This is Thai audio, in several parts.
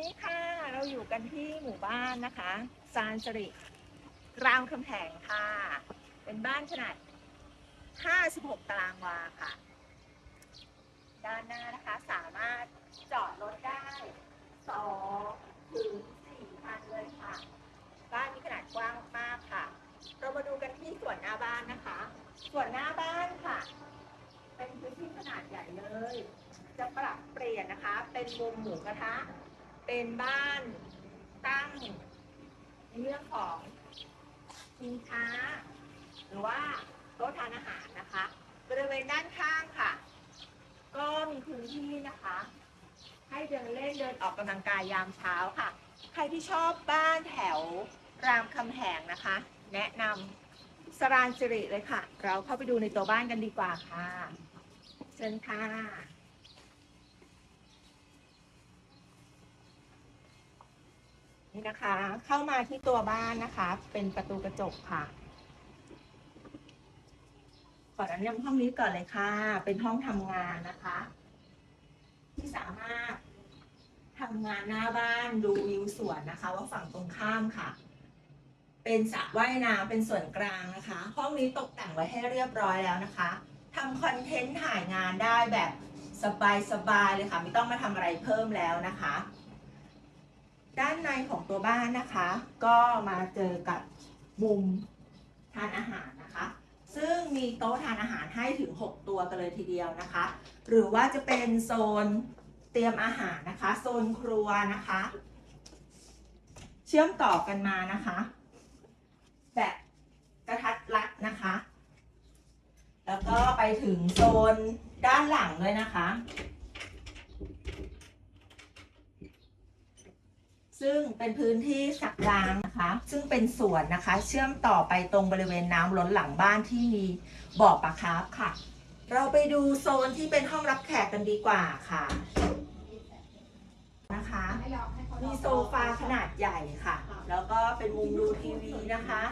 นี้ค่ะเราอยู่กันที่หมู่บ้านนะคะซานสริรามคำแหงค่ะ เป็นบ้านขนาด 56 ตารางวาค่ะ ด้านหน้านะคะสามารถจอดรถได้2ถึง4คันเลยค่ะ บ้านมีขนาดกว้างมากค่ะ เรามาดูกันที่ส่วนหน้าบ้านนะคะ ส่วนหน้าบ้านค่ะ เป็นพื้นที่ขนาดใหญ่เลย จะปรับเปลี่ยนนะคะ เป็นมุมหมูกระทะ เป็นบ้านตั้งในเรื่องของชิงช้า หรือว่าโต๊ะทานอาหารนะคะ บริเวณด้านข้างค่ะ ก็มีพื้นที่นะคะ ให้เดินเล่นเดินออกกำลังกายยามเช้าค่ะ ใครที่ชอบบ้านแถวรามคำแหงนะคะ แนะนำสรานสิริเลยค่ะ เราเข้าไปดูในตัวบ้านกันดีกว่าค่ะ เชิญค่ะ นะคะ เข้ามาที่ตัวบ้านนะคะ เป็นประตูกระจกค่ะขอแนะนำห้องนี้ก่อนเลยค่ะ เป็นห้องทำงานนะคะ ที่สามารถทำงานหน้าบ้านดูวิวสวนนะคะ ว่าฝั่งตรงข้ามค่ะ เป็นสระว่ายน้ำเป็นส่วนกลางนะคะ ห้องนี้ตกแต่งไว้ให้เรียบร้อยแล้วนะคะทำคอนเทนต์ถ่ายงานได้แบบสบายๆเลยค่ะ ไม่ต้องมาทำอะไรเพิ่มแล้วนะคะ ด้านในของตัวบ้านนะคะ ก็มาเจอกับมุมทานอาหารนะคะ ซึ่งมีโต๊ะทานอาหารให้ถึง 6 ตัวกันเลยทีเดียวนะคะ หรือว่าจะเป็นโซนเตรียมอาหารนะคะ โซนครัวนะคะ เชื่อมต่อกันมานะคะ แบบกระทัดรัดนะคะ แล้วก็ไปถึงโซนด้านหลังด้วยนะคะ ซึ่งเป็นพื้นที่สักล้างนะคะ ซึ่งเป็นสวนนะคะ เชื่อมต่อไปตรงบริเวณน้ำล้นหลังบ้านที่มีบ่อปลาคาร์ฟค่ะ เราไปดูโซนที่เป็นห้องรับแขกกันดีกว่าค่ะนะคะ มีโซฟาขนาดใหญ่ค่ะ แล้วก็เป็นมุมดูทีวีนะคะ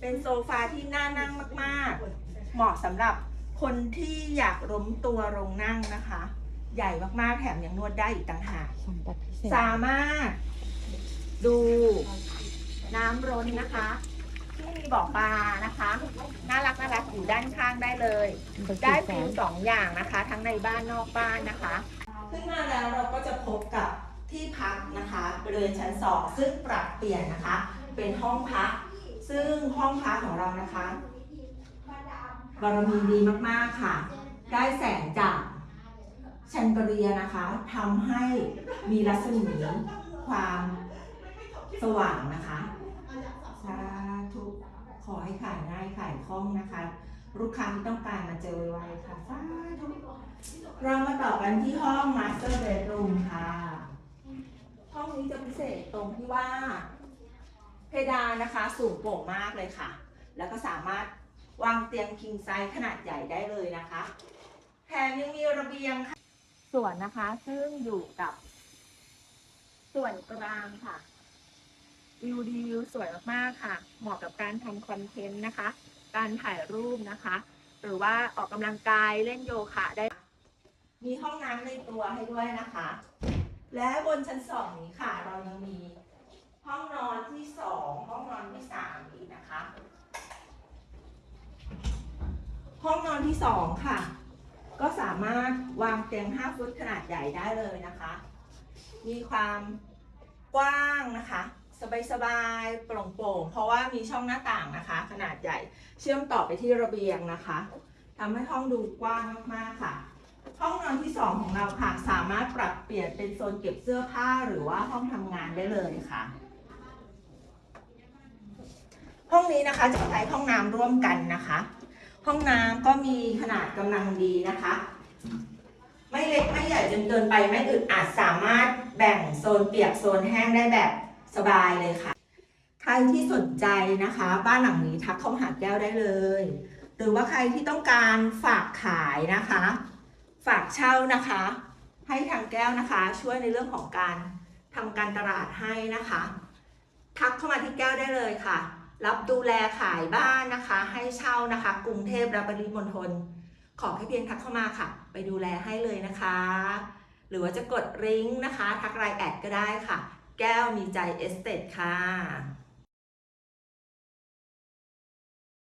เป็นโซฟาที่น่านั่งมากๆ เหมาะสำหรับคนที่อยากล้มตัวลงนั่งนะคะ ใหญ่มากๆ แถมยังนวดได้อีกต่างหากสั่งแบบพิเศษสามารถ ดูน้ำร้นนะคะ ที่มีบ่อปลานะคะ น่ารักน่ารักอยู่ด้านข้างได้เลย ได้ฟิลสองอย่างนะคะ ทั้งในบ้านนอกบ้านนะคะ ขึ้นมาแล้วเราก็จะพบกับที่พักนะคะบริเวณชั้นสองซึ่งปรับเปลี่ยนนะคะ เป็นห้องพัก ซึ่งห้องพักของเรานะคะบารมีดีมากๆค่ะ ได้แสงจากแชนเกลีย์นะคะทำให้มีรัศมีความ สว่างนะคะสาธุขอให้ขายง่ายขายคล่องนะคะ ลูกค้าที่ต้องการมาเจอไวๆค่ะสาธุเรามาต่อกันที่ห้อง Master Bedroom ค่ะ ห้องนี้จะพิเศษตรงที่ว่า เพดานนะคะสูงโปร่งมากเลยค่ะ แล้วก็สามารถวางเตียง king size ขนาดใหญ่ได้เลยนะคะแถมยังมีระเบียงค่ะส่วนนะคะซึ่งอยู่กับส่วนกลางค่ะ วิวดีวิวสวยมากๆค่ะ เหมาะกับการทำคอนเทนต์นะคะ การถ่ายรูปนะคะ หรือว่าออกกำลังกายเล่นโยคะได้ มีห้องน้ำในตัวให้ด้วยนะคะ และบนชั้นสองนี้ค่ะ เรายังมีห้องนอนที่สองห้องนอนที่สามอีกนะคะ ห้องนอนที่สองค่ะ ก็สามารถวางเตียง5ฟุตขนาดใหญ่ได้เลยนะคะ มีความกว้างนะคะ สบายๆโปร่งๆ เพราะว่ามีช่องหน้าต่างนะคะ ขนาดใหญ่เชื่อมต่อไปที่ระเบียงนะคะทำให้ห้องดูกว้างมากๆค่ะ ห้องนอนที่ 2 ของเราค่ะ สามารถปรับเปลี่ยนเป็นโซนเก็บเสื้อผ้าหรือว่าห้องทำงานได้เลยค่ะ ห้องนี้นะคะจะใช้ห้องน้ำร่วมกันนะคะ ห้องน้ำก็มีขนาดกำลังดีนะคะไม่เล็กไม่ใหญ่จนเกินไปไม่อึดอัดสามารถแบ่งโซนเปียกโซนแห้งได้แบบ สบายเลยค่ะ ใครที่สนใจนะคะ บ้านหลังนี้ทักเข้าหาแก้วได้เลย หรือว่าใครที่ต้องการฝากขายนะคะ ฝากเช่านะคะ ให้ทางแก้วนะคะ ช่วยในเรื่องของการทำการตลาดให้นะคะ ทักเข้ามาที่แก้วได้เลยค่ะ รับดูแลขายบ้านนะคะ ให้เช่านะคะ กรุงเทพแลบปริมณฑลขอแค่เพียงทักเข้ามาค่ะ ไปดูแลให้เลยนะคะ หรือว่าจะกดริ้งนะคะ ทักไลน์แอดก็ได้ค่ะ แก้วมีใจเอสเตดค่ะ